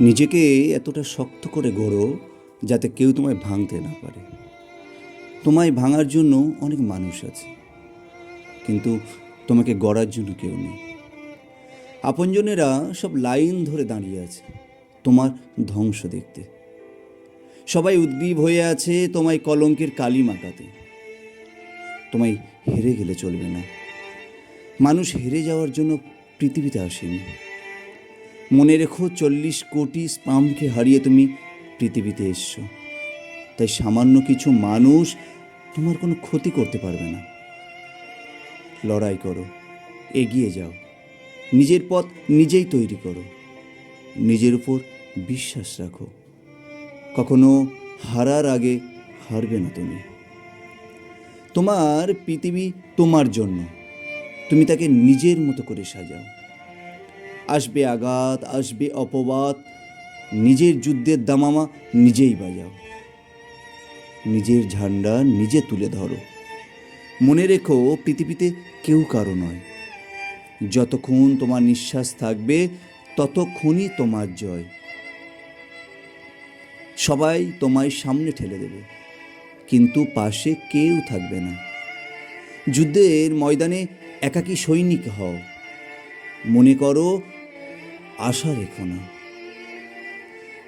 নিজেকে এতটা শক্ত করে গড়ো যাতে কেউ তোমায় ভাঙতে না পারে। তোমায় ভাঙার জন্য অনেক মানুষ আছে, কিন্তু তোমাকে গড়ার জন্য কেউ নেই। আপনজনেরা সব লাইন ধরে দাঁড়িয়ে আছে, তোমার ধ্বংস দেখতে। সবাই উদ্গ্রীব হয়ে আছে তোমায় কলঙ্কের কালি মাকাতে তোমায় হেরে গেলে চলবে না। মানুষ হেরে যাওয়ার জন্য পৃথিবীতে আসেনি। মনে রেখো, চল্লিশ কোটি স্পামকে হারিয়ে তুমি পৃথিবীতে এসছো। তাই সামান্য কিছু মানুষ তোমার কোনো ক্ষতি করতে পারবে না। লড়াই করো, এগিয়ে যাও। নিজের পথ নিজেই তৈরি করো। নিজের উপর বিশ্বাস রাখো। কখনো হারার আগে হারবে না তুমি। তোমার পৃথিবী তোমার জন্য। তুমি তাকে নিজের মতো করে সাজাও। আসবে আঘাত, আসবে অপবাদ। নিজের যুদ্ধের দামামা নিজেই বাজাও। নিজের ঝান্ডা নিজে তুলে ধরো। মনে রেখো, পৃথিবীতে কেউ কারও নয়। যতক্ষণ তোমার নিঃশ্বাস থাকবে, ততক্ষণই তোমার জয়। সবাই তোমায় সামনে ঠেলে দেবে, কিন্তু পাশে কেউ থাকবে না। যুদ্ধের ময়দানে একাকী সৈনিক হও। মনে করো আশা রেখো না।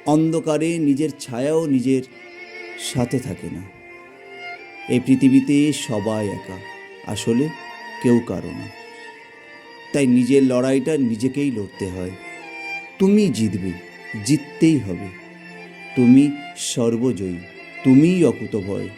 অন্ধকারে নিজের ছায়াও নিজের সাথে থাকে না। এই পৃথিবীতে সবাই একা, আসলে কেউ কারও না। তাই নিজের লড়াইটা নিজেকেই লড়তে হয়। তুমি জিতবে, জিততেই হবে। তুমি সর্বজয়ী, তুমিই অকুত ভয়